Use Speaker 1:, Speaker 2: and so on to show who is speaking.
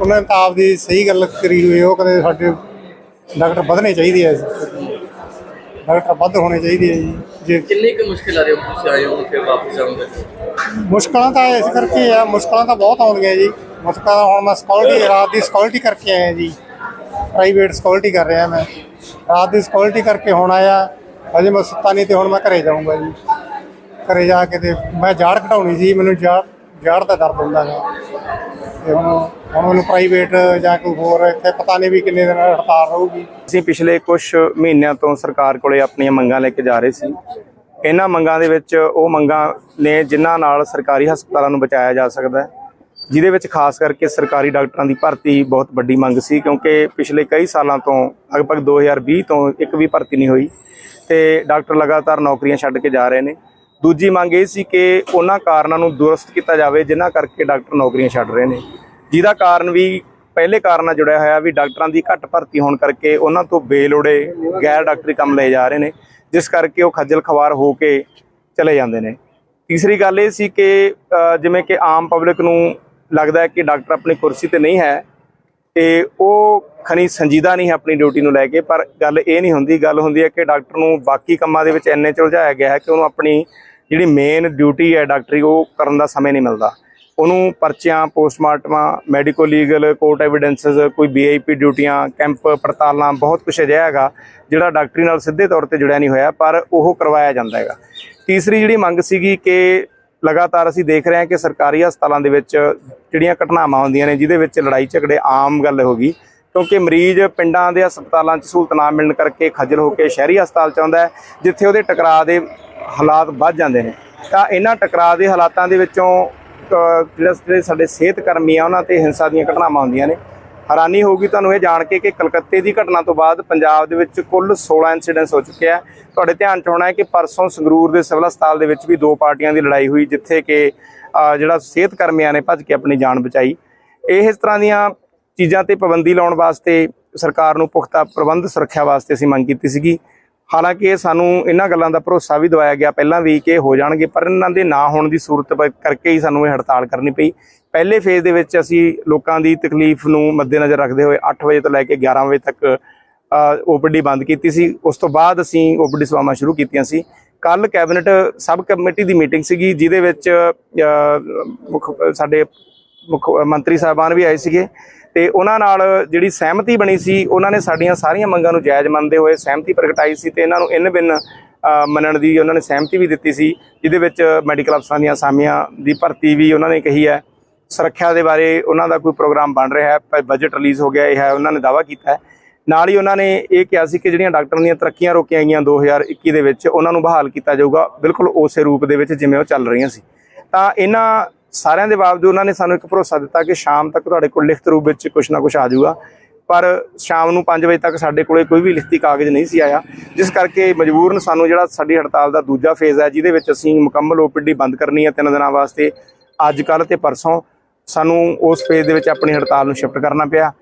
Speaker 1: ਉਹਨਾਂ ਨੇ ਤਾਂ ਆਪਦੀ ਸਹੀ ਗੱਲ ਕਰੀ ਹੋਈ। ਉਹ ਕਹਿੰਦੇ ਸਾਡੇ ਡਾਕਟਰ ਵਧਣੇ ਚਾਹੀਦੇ ਆ ਡਾਕਟਰ ਵੱਧ ਹੋਣੇ ਚਾਹੀਦੇ ਆ ਜੀ। ਜੇ
Speaker 2: ਕਿੰਨੀ ਕੁ ਮੁਸ਼ਕਿਲ ਆ ਰਹੀ ਹੈ ਤੁਸੀਂ ਆਏ ਹੋ ਫਿਰ ਵਾਪਸ ਜਾਓਗੇ
Speaker 1: ਮੁਸ਼ਕਲਾਂ ਤਾਂ ਇਸ ਕਰਕੇ ਆ ਮੁਸ਼ਕਲਾਂ ਤਾਂ ਬਹੁਤ ਆਉਂਦੀਆਂ ਜੀ। ਮੁਸ਼ਕਲਾਂ ਤਾਂ ਹੁਣ ਮੈਂ ਸਕਿਉਰਟੀ ਰਾਤ ਦੀ ਸਕਿਉਰਟੀ ਕਰਕੇ ਆਇਆ ਜੀ। ਪ੍ਰਾਈਵੇਟ ਸਕਿਉਰਟੀ ਕਰ ਰਿਹਾ ਮੈਂ। ਰਾਤ ਦੀ ਸਕਿਉਰਟੀ ਕਰਕੇ ਹੁਣ ਆਇਆ। ਅਜੇ ਮੈਂ ਸੁੱਤਾ ਨਹੀਂ ਤੇ ਹੁਣ ਮੈਂ ਘਰੇ ਜਾਊਂਗਾ ਜੀ। ਘਰੇ ਜਾ ਕੇ ਤੇ ਮੈਂ ਜਾੜ ਘਟਾਉਣੀ ਸੀ ਮੈਨੂੰ ਜਾੜ ਜਾੜ ਦਾ ਦਰਦ ਹੁੰਦਾ ਹੈ ਤੇ ਹੁਣ ਹੁਣ ਮੈਨੂੰ ਪ੍ਰਾਈਵੇਟ ਜਾਂ ਕੋਈ ਹੋਰ, ਇੱਥੇ ਪਤਾ ਨਹੀਂ ਵੀ ਕਿੰਨੇ ਦਿਨ ਹੜਤਾਲ ਰਹੂਗੀ।
Speaker 3: ਅਸੀਂ ਪਿਛਲੇ ਕੁਝ ਮਹੀਨਿਆਂ ਤੋਂ ਸਰਕਾਰ ਕੋਲੇ ਆਪਣੀਆਂ ਮੰਗਾਂ ਲੈ ਕੇ ਜਾ ਰਹੇ ਸੀ। ਇਹਨਾਂ ਮੰਗਾਂ ਦੇ ਵਿੱਚ ਉਹ ਮੰਗਾਂ ਨੇ ਜਿਨ੍ਹਾਂ ਨਾਲ ਸਰਕਾਰੀ ਹਸਪਤਾਲਾਂ ਨੂੰ ਬਚਾਇਆ ਜਾ ਸਕਦਾ ਹੈ, ਜਿਹਦੇ ਵਿੱਚ ਖਾਸ ਕਰਕੇ ਸਰਕਾਰੀ ਡਾਕਟਰਾਂ ਦੀ ਭਰਤੀ ਬਹੁਤ ਵੱਡੀ ਮੰਗ ਸੀ, ਕਿਉਂਕਿ ਪਿਛਲੇ ਕਈ ਸਾਲਾਂ ਤੋਂ, ਲਗਭਗ 2020 ਤੋਂ ਇੱਕ ਵੀ ਭਰਤੀ ਨਹੀਂ ਹੋਈ। ਤੇ ਡਾਕਟਰ ਲਗਾਤਾਰ ਨੌਕਰੀਆਂ ਛੱਡ ਕੇ ਜਾ ਰਹੇ ਨੇ। ਦੂਜੀ ਮੰਗ ਇਹ ਸੀ ਕਿ ਉਹਨਾਂ ਕਾਰਨਾਂ ਨੂੰ ਦੁਰਸਤ ਕੀਤਾ ਜਾਵੇ, ਜਿਨ੍ਹਾਂ ਕਰਕੇ ਡਾਕਟਰ ਨੌਕਰੀਆਂ ਛੱਡ ਰਹੇ ਨੇ। ਜਿਹਦਾ ਕਾਰਨ ਵੀ ਪਹਿਲੇ ਕਾਰਨ ਨਾਲ ਜੁੜਿਆ ਹੋਇਆ ਵੀ ਡਾਕਟਰਾਂ ਦੀ ਘੱਟ ਭਰਤੀ ਹੋਣ ਕਰਕੇ ਉਹਨਾਂ ਤੋਂ ਬੇਲੋੜੇ, ਗੈਰ ਡਾਕਟਰੀ ਕੰਮ ਲਏ ਜਾ ਰਹੇ ਨੇ, ਜਿਸ ਕਰਕੇ ਉਹ ਖੱਜਲ ਖਵਾਰ ਹੋ ਕੇ ਚਲੇ ਜਾਂਦੇ ਨੇ। ਤੀਸਰੀ ਗੱਲ ਇਹ ਸੀ ਕਿ ਜਿਵੇਂ ਕਿ ਆਮ ਪਬਲਿਕ ਨੂੰ ਲੱਗਦਾ ਹੈ ਕਿ ਡਾਕਟਰ ਆਪਣੀ ਕੁਰਸੀ ਤੇ ਨਹੀਂ ਹੈ, ਤੇ ਉਹ ਖਨੀ ਸੰਜੀਦਾ ਨਹੀਂ ਹੈ ਆਪਣੀ ਡਿਊਟੀ ਨੂੰ ਲੈ ਕੇ, ਪਰ ਗੱਲ ਇਹ ਨਹੀਂ ਹੁੰਦੀ। ਗੱਲ ਹੁੰਦੀ ਹੈ ਕਿ ਡਾਕਟਰ ਨੂੰ ਬਾਕੀ ਕੰਮਾਂ ਦੇ ਵਿੱਚ ਇੰਨੇ ਚ ਗਿਆ ਹੈ ਕਿ ਉਹਨੂੰ ਆਪਣੀ ਜਿਹੜੀ ਮੇਨ ਡਿਊਟੀ ਹੈ ਡਾਕਟਰੀ, ਉਹ ਕਰਨ ਦਾ ਸਮੇਂ ਨਹੀਂ ਮਿਲਦਾ। ਉਹਨੂੰ ਪਰਚਿਆਂ ਪੋਸਟਮਾਰਟਮਾਂ ਮੈਡੀਕੋ ਲੀਗਲ ਕੋਰਟ ਐਵੀਡੈਂਸਸ ਕੋਈ ਵੀਆਈਪੀ ਡਿਊਟੀਆਂ ਕੈਂਪ ਪੜਤਾਲਾਂ, ਬਹੁਤ ਕੁਝ ਅਜਿਹਾ ਹੈਗਾ, ਜਿਹੜਾ ਡਾਕਟਰੀ ਨਾਲ ਸਿੱਧੇ ਤੌਰ ਤੇ ਜੁੜਿਆ ਨਹੀਂ ਹੋਇਆ, ਪਰ ਉਹ ਕਰਵਾਇਆ ਜਾਂਦਾ ਹੈਗਾ। ਤੀਸਰੀ ਜਿਹੜੀ ਮੰਗ ਸੀਗੀ ਕਿ ਲਗਾਤਾਰ ਅਸੀਂ ਦੇਖ ਰਹੇ ਹਾਂ ਕਿ ਸਰਕਾਰੀ ਹਸਪਤਾਲਾਂ ਦੇ ਵਿੱਚ ਜਿਹੜੀਆਂ ਘਟਨਾਵਾਂ ਹੁੰਦੀਆਂ ਨੇ, ਜਿਹਦੇ ਵਿੱਚ ਲੜਾਈ ਝਗੜੇ ਆਮ ਗੱਲ ਹੋ ਗਈ ਕਿਉਂਕਿ ਮਰੀਜ਼ ਪਿੰਡਾਂ ਦੇ ਹਸਪਤਾਲਾਂ 'ਚ ਸਹੂਲਤ ਨਾ ਮਿਲਣ ਕਰਕੇ ਖੱਜਲ ਹੋ ਕੇ ਸ਼ਹਿਰੀ ਹਸਪਤਾਲ 'ਚ ਆਉਂਦਾ ਜਿੱਥੇ ਉਹਦੇ ਟਕਰਾਅ ਦੇ ਹਾਲਾਤ ਵੱਧ ਜਾਂਦੇ ਨੇ। ਤਾਂ ਇਹਨਾਂ ਟਕਰਾਅ ਦੇ ਹਾਲਾਤਾਂ ਦੇ ਵਿੱਚੋਂ ਜਿਹੜਾ ਜਿਹੜੇ ਸਾਡੇ ਸਿਹਤ ਕਰਮੀ ਆ, ਉਹਨਾਂ ਤੇ ਹਿੰਸਾ ਦੀਆਂ ਘਟਨਾਵਾਂ ਆਉਂਦੀਆਂ ਨੇ। ਹੈਰਾਨੀ ਹੋਊਗੀ ਤੁਹਾਨੂੰ ਇਹ ਜਾਣ ਕੇ ਕਿ ਕਲਕੱਤੇ ਦੀ ਘਟਨਾ ਤੋਂ ਬਾਅਦ ਪੰਜਾਬ ਦੇ ਵਿੱਚ ਕੁੱਲ 16 ਇਨਸੀਡੈਂਟਸ ਹੋ ਚੁੱਕੇ ਆ ਤੁਹਾਡੇ ਧਿਆਨ 'ਚ ਹੋਣਾ ਹੈ ਕਿ ਪਰਸੋਂ ਸੰਗਰੂਰ ਦੇ ਸਿਵਲ ਹਸਪਤਾਲ ਦੇ ਵਿੱਚ ਵੀ ਦੋ ਪਾਰਟੀਆਂ ਦੀ ਲੜਾਈ ਹੋਈ, ਜਿੱਥੇ ਕਿ ਜਿਹੜਾ ਸਿਹਤ ਕਰਮੀਆਂ ਨੇ ਭੱਜ ਕੇ ਆਪਣੀ ਜਾਨ ਬਚਾਈ। ਇਸ ਤਰ੍ਹਾਂ ਦੀਆਂ ਚੀਜ਼ਾਂ ਤੇ ਪਾਬੰਦੀ ਲਾਉਣ ਵਾਸਤੇ ਸਰਕਾਰ ਨੂੰ ਪੁਖਤਾ ਪ੍ਰਬੰਧ ਸੁਰੱਖਿਆ ਵਾਸਤੇ ਅਸੀਂ ਮੰਗ ਕੀਤੀ ਸੀਗੀ। ਹਾਲਾਂਕਿ ਸਾਨੂੰ ਇਹਨਾਂ ਗੱਲਾਂ ਦਾ ਭਰੋਸਾ ਵੀ ਦਵਾਇਆ ਗਿਆ ਪਹਿਲਾਂ ਵੀ ਕਿ ਹੋ ਜਾਣਗੇ ਪਰ ਇਹਨਾਂ ਦੇ ਨਾ ਹੋਣ ਦੀ ਸੂਰਤ ਪ- ਕਰਕੇ ਹੀ ਸਾਨੂੰ ਇਹ ਹੜਤਾਲ ਕਰਨੀ ਪਈ। ਪਹਿਲੇ ਫੇਜ਼ ਦੇ ਵਿੱਚ ਅਸੀਂ ਲੋਕਾਂ ਦੀ ਤਕਲੀਫ ਨੂੰ ਮੱਦੇਨਜ਼ਰ ਰੱਖਦੇ ਹੋਏ 8 ਵਜੇ ਤੋਂ ਲੈ ਕੇ 11 ਵਜੇ ਤੱਕ ਓਪੀਡੀ ਬੰਦ ਕੀਤੀ ਸੀ। ਉਸ ਤੋਂ ਬਾਅਦ ਅਸੀਂ ਓਪੀਡੀ ਸੇਵਾਵਾਂ ਸ਼ੁਰੂ ਕੀਤੀਆਂ ਸੀ। ਕੱਲ ਕੈਬਨਿਟ ਸਬ ਕਮੇਟੀ ਦੀ ਮੀਟਿੰਗ ਸੀਗੀ ਜਿਹਦੇ ਵਿੱਚ ਅ, ਸਾਡੇ ਮੁੱਖ ਮੰਤਰੀ ਸਾਹਿਬਾਨ ਵੀ ਆਏ ਸੀਗੇ। ਤੇ ਉਹਨਾਂ ਨਾਲ ਜਿਹੜੀ ਸਹਿਮਤੀ ਬਣੀ ਸੀ, ਉਹਨਾਂ ਨੇ ਸਾਡੀਆਂ ਸਾਰੀਆਂ ਮੰਗਾਂ ਨੂੰ ਜਾਇਜ਼ ਮੰਨਦੇ ਹੋਏ ਸਹਿਮਤੀ ਪ੍ਰਗਟਾਈ ਸੀ ਤੇ ਇਹਨਾਂ ਨੂੰ ਇਨ ਬਿਨ ਮੰਨਣ ਦੀ ਉਹਨਾਂ ਨੇ ਸਹਿਮਤੀ ਵੀ ਦਿੱਤੀ ਸੀ, ਜਿਹਦੇ ਵਿੱਚ ਮੈਡੀਕਲ ਅਫਸਰਾਂ ਦੀਆਂ ਅਸਾਮੀਆਂ ਦੀ ਭਰਤੀ ਵੀ ਉਹਨਾਂ ਨੇ ਕਹੀ ਹੈ। ਸੁਰੱਖਿਆ ਦੇ ਬਾਰੇ ਉਹਨਾਂ ਦਾ ਕੋਈ ਪ੍ਰੋਗਰਾਮ ਬਣ ਰਿਹਾ ਹੈ ਬਜਟ ਰਿਲੀਜ਼ ਹੋ ਗਿਆ ਇਹ ਹੈ, ਉਹਨਾਂ ਨੇ ਦਾਵਾ ਕੀਤਾ ਹੈ। ਨਾਲ ਹੀ ਉਹਨਾਂ ਨੇ ਇਹ ਕਿਹਾ ਸੀ ਕਿ ਜਿਹੜੀਆਂ ਡਾਕਟਰਾਂ ਦੀਆਂ ਤਰੱਕੀਆਂ ਰੋਕੀਆਂ ਗਈਆਂ 2021 ਦੇ ਵਿੱਚ, ਉਹਨਾਂ ਨੂੰ ਬਹਾਲ ਕੀਤਾ ਜਾਊਗਾ ਬਿਲਕੁਲ ਉਸੇ ਰੂਪ ਦੇ ਵਿੱਚ ਜਿਵੇਂ ਉਹ ਚੱਲ ਰਹੀਆਂ ਸੀ। ਤਾਂ ਇਹਨਾਂ ਸਾਰਿਆਂ ਦੇ ਬਾਵਜੂਦ ਉਹਨਾਂ ਨੇ ਸਾਨੂੰ ਇੱਕ ਭਰੋਸਾ ਦਿੱਤਾ ਕਿ ਸ਼ਾਮ ਤੱਕ ਤੁਹਾਡੇ ਕੋਲ ਲਿਖਤ ਰੂਪ ਵਿੱਚ ਕੁਝ ਨਾ ਕੁਝ ਆ ਜਾਊਗਾ। ਪਰ ਸ਼ਾਮ ਨੂੰ 5 ਵਜੇ ਤੱਕ ਸਾਡੇ ਕੋਲੇ ਕੋਈ ਵੀ ਲਿਖਤੀ ਕਾਗਜ਼ ਨਹੀਂ ਸੀ ਆਇਆ। ਜਿਸ ਕਰਕੇ ਮਜਬੂਰਨ ਸਾਨੂੰ ਜਿਹੜਾ ਸਾਡੀ ਹੜਤਾਲ ਦਾ ਦੂਜਾ ਫੇਜ਼ ਹੈ, ਜਿਹਦੇ ਵਿੱਚ ਅਸੀਂ ਮੁਕੰਮਲ ਓਪੀਡੀ ਬੰਦ ਕਰਨੀ ਹੈ ਤਿੰਨ ਦਿਨਾਂ ਵਾਸਤੇ, ਅੱਜ ਕੱਲ ਤੇ ਪਰਸੋਂ ਸਾਨੂੰ ਉਸ ਫੇਜ਼ ਦੇ ਵਿੱਚ ਆਪਣੀ ਹੜਤਾਲ ਨੂੰ ਸ਼ਿਫਟ ਕਰਨਾ ਪਿਆ।